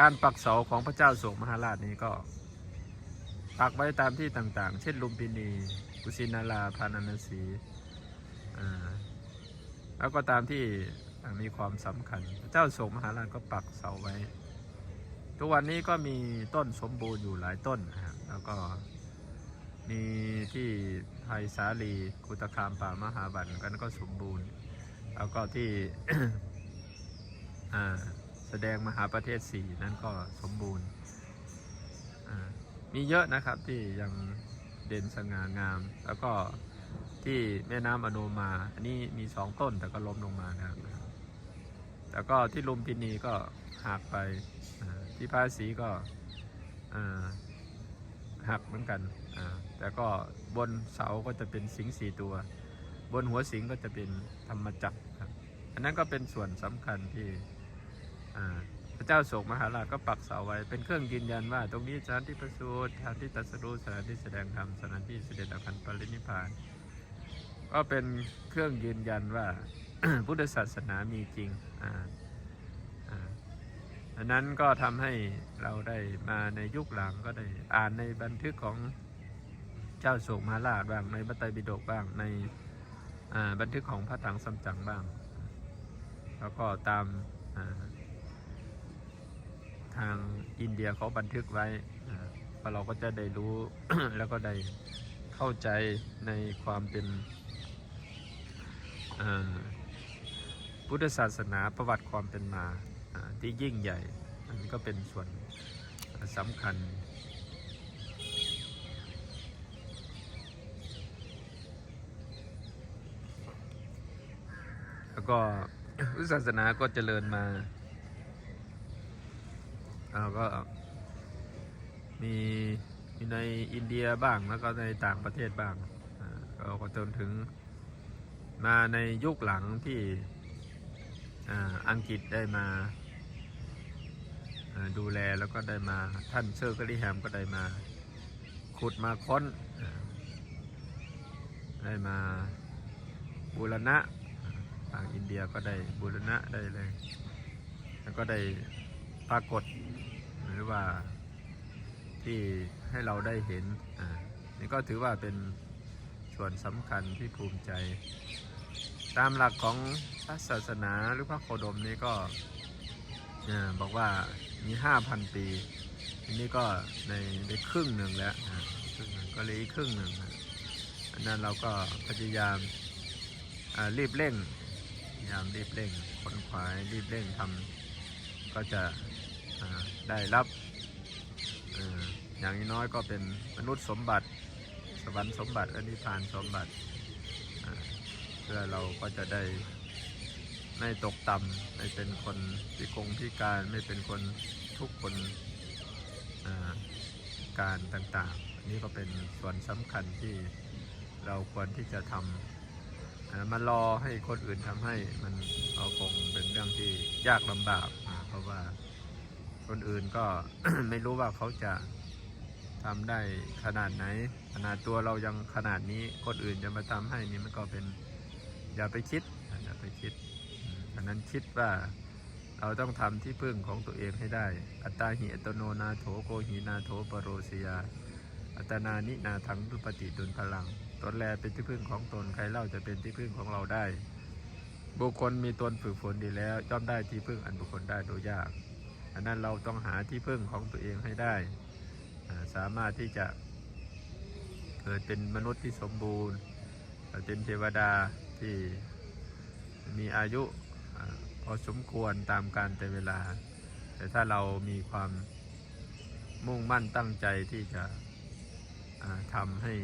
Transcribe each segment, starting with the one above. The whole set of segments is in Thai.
การปักเสาของพระเจ้าโศกมหาราชนี้ก็ปักไว้ตามที่ต่างๆ เช่นลุมพินี กุสินาราพานานสีแล้วก็ตามที่มีความสำคัญ พระเจ้าโศกมหาราชก็ปักเสาไว้ ทุกวันนี้ก็มีต้นสมบูรณ์อยู่หลายต้นนะครับแล้วก็มีที่ไทยสาลีกุตคามป่ามหาบันกันก็สมบูรณ์ แล้วก็ที่อ่า แสดงมหาประเทศสี่นั่นก็สมบูรณ์ มีเยอะนะครับที่ยังเด่นสง่างาม แล้วก็ที่แม่น้ำอโนมา อันนี้มีสองต้นแต่ก็ล้มลงมานะครับ แล้วก็ที่ลุมพินีก็หักไปที่ภาษีก็หักเหมือนกันแต่ก็บนเสาก็จะเป็นสิงห์สี่ตัว บนหัวสิงห์ก็จะเป็นธรรมจักรครับอันนั้นก็เป็นส่วนสำคัญที่ พระเจ้าโศกมหาราชก็ปักเสาไว้ เป็นเครื่องยืนยันว่า ตรงนี้สถานที่ประสูติสถานที่ตรัสรู้สถานที่แสดงธรรมสถานที่เสด็จอภันปรินิพาน ก็เป็นเครื่องยืนยันว่าพุทธศาสนามีจริงอ่าอันนั้นก็ทำให้เราได้มาในยุคหลังก็ได้อ่านในบันทึกของเจ้าโศกมหาราชบ้างในบัตไตรปิฎกบ้างในบันทึกของพระถังซัมจั๋งบ้าง แล้วก็ตามอ่า ทางอินเดียเขาบันทึกไว้อ่าเราก็จะได้รู้แล้วก็ได้เข้าใจในความเป็นพุทธศาสนาประวัติความเป็นมาที่ยิ่งใหญ่อันนี้ก็เป็นส่วนสำคัญแล้วก็พุทธศาสนาก็เจริญมา แล้วก็มีมีในอินเดียบ้างแล้วก็ในต่างประเทศบ้างเราก็จนถึงมาในยุคหลังที่อังกฤษได้มาดูแลแล้วก็ได้มาท่านเซอร์กริแฮมก็ได้มาขุดมาค้น ได้มาบูรณะทางอินเดียก็ได้บูรณะได้เลย แล้วก็ได้ปรากฏ รือว่าที่ให้เราได้เห็นอ่านี่ก็ถือว่าเป็นส่วนสำคัญที่ภูมิใจ ตามหลักของพระศาสนาหรือพระโคดมนี้ก็บอกว่ามี5,000ปีทีนี้ก็ในในครึ่งหนึ่งแล้วครึ่งหนึ่งก็เลยอีกครึ่งหนึ่งอันนั้นเราก็พยายามรีบเร่งพยายามรีบเร่งขนขวายรีบเร่งทำก็จะ ได้รับอย่างน้อยก็เป็นมนุษย์สมบัติ สวรรค์สมบัติและนิพานสมบัติเพื่อเราก็จะได้ไม่ตกต่ำไม่เป็นคนพิกงพิการไม่เป็นคนทุกข์คนการต่างๆ อันนี้ก็เป็นส่วนสำคัญที่เราควรที่จะทำอ่ามารอให้คนอื่นทำให้มันเอาคงเป็นเรื่องที่ยากลำบาก เพราะว่า คนอื่นก็ ไม่รู้ว่าเขาจะทำได้ขนาดไหน ขนาดตัวเรายังขนาดนี้คนอื่นจะมาทำให้นี่มันก็เป็น อย่าไปคิดอย่าไปคิดอันนั้นคิดว่าเราต้องทำที่พึ่งของตัวเองให้ได้ อัตตาหิอัตโนนาโถโกหินาโถปโรสยา อัตนานินาทังทุปฏิดุลพลัง ตนแลเป็นที่พึ่งของตน ใครเล่าจะเป็นที่พึ่งของเราได้ บุคคลมีตนฝึกฝนดีแล้วย่อมได้ที่พึ่งอันบุคคลได้โดยยาก อันนั้นเราต้องหาที่พึ่งของตัวเองให้ได้ สามารถที่จะเกิดเป็นมนุษย์ที่สมบูรณ์ เป็นเทวดาที่มีอายุพอสมควรตามการแต่เวลา แต่ถ้าเรามีความมุ่งมั่นตั้งใจที่จะทำให้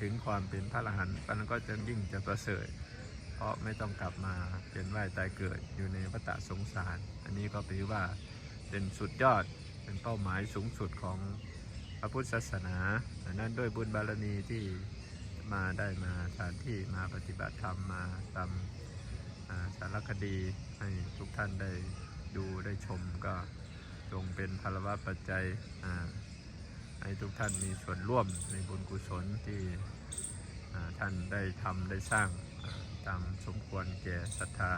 ถึงความเป็นพระอรหันต์มันก็จะยิ่งจะประเสริฐ เพราะไม่ต้องกลับมาเป็นว่ายตายเกิดอยู่ในวัฏสงสาร อันนี้ก็ถือว่า เป็นสุดยอดเป็นเป้าหมายสูงสุดของพระพุทธศาสนาอันนั้นด้วยบุญบารมีที่มาได้มาสถานที่มาปฏิบัติธรรมมาทำสารคดีให้ทุกท่านได้ดูได้ชมก็จงเป็นพลวะปัจจัยให้ทุกท่านมีส่วนร่วมในบุญกุศลที่ท่านได้ทำได้สร้างตามสมควรแก่ศรัทธา